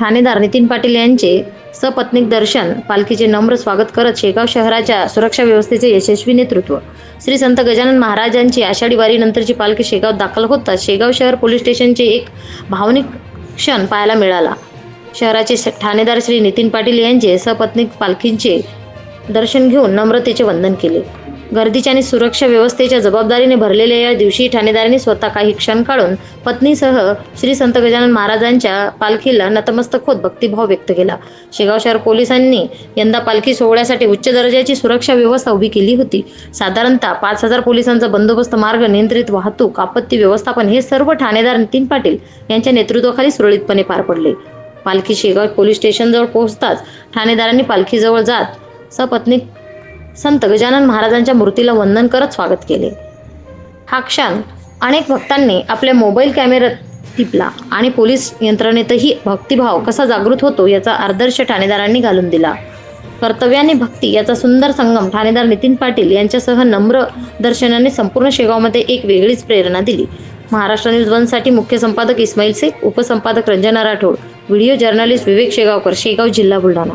ठाणेदार नितीन पाटील यांचे सपत्निक दर्शन पालखीचे नम्र स्वागत करत शेगाव शहराच्या सुरक्षा व्यवस्थेचे यशस्वी नेतृत्व. श्री संत गजानन महाराजांची आषाढी वारीनंतरची पालखी शेगाव दाखल होताच शेगाव शहर पोलीस स्टेशनचे एक भावनिक क्षण पाहायला मिळाला. शहराचे ठाणेदार श्री नितीन पाटील यांचे सपत्निक पालखींचे दर्शन घेऊन नम्रतेचे वंदन केले. गर्दीच्या आणि सुरक्षा व्यवस्थेच्या जबाबदारीने भरलेल्या या दिवशी ठाणेदारांनी स्वतः काही क्षण काढून पत्नीसह श्री संत गजानन महाराजांच्या पालखीला नतमस्तक होत भक्तिभाव व्यक्त केला. शेगाव शहर पोलिसांनी यंदा पालखी सोहळ्यासाठी उच्च दर्जाची सुरक्षा व्यवस्था उभी केली होती. साधारणतः पाच हजार पोलिसांचा बंदोबस्त मार्ग नियंत्रित वाहतूक आपत्ती व्यवस्थापन हे सर्व ठाणेदार नितीन पाटील यांच्या नेतृत्वाखाली सुरळीतपणे पार पडले. पालखी शेगाव पोलीस स्टेशनजवळ पोहोचताच ठाणेदारांनी पालखीजवळ जात सपत्नी संत गजानन महाराजांच्या मूर्तीला वंदन करत स्वागत केले. हा क्षण अनेक भक्तांनी आपल्या मोबाईल कॅमेऱ्यात टिपला आणि पोलीस यंत्रणेतही भक्तिभाव कसा जागृत होतो याचा आदर्श ठाणेदारांनी घालून दिला. कर्तव्याने भक्ती याचा सुंदर संगम ठाणेदार नितीन पाटील यांच्यासह नम्र दर्शनाने संपूर्ण शेगावमध्ये एक वेगळीच प्रेरणा दिली. महाराष्ट्र न्यूज वनसाठी मुख्य संपादक इस्माईल शेख उपसंपादक रंजना राठोड व्हिडिओ जर्नलिस्ट विवेक शेगावकर शेगाव जिल्हा बुलढाणा.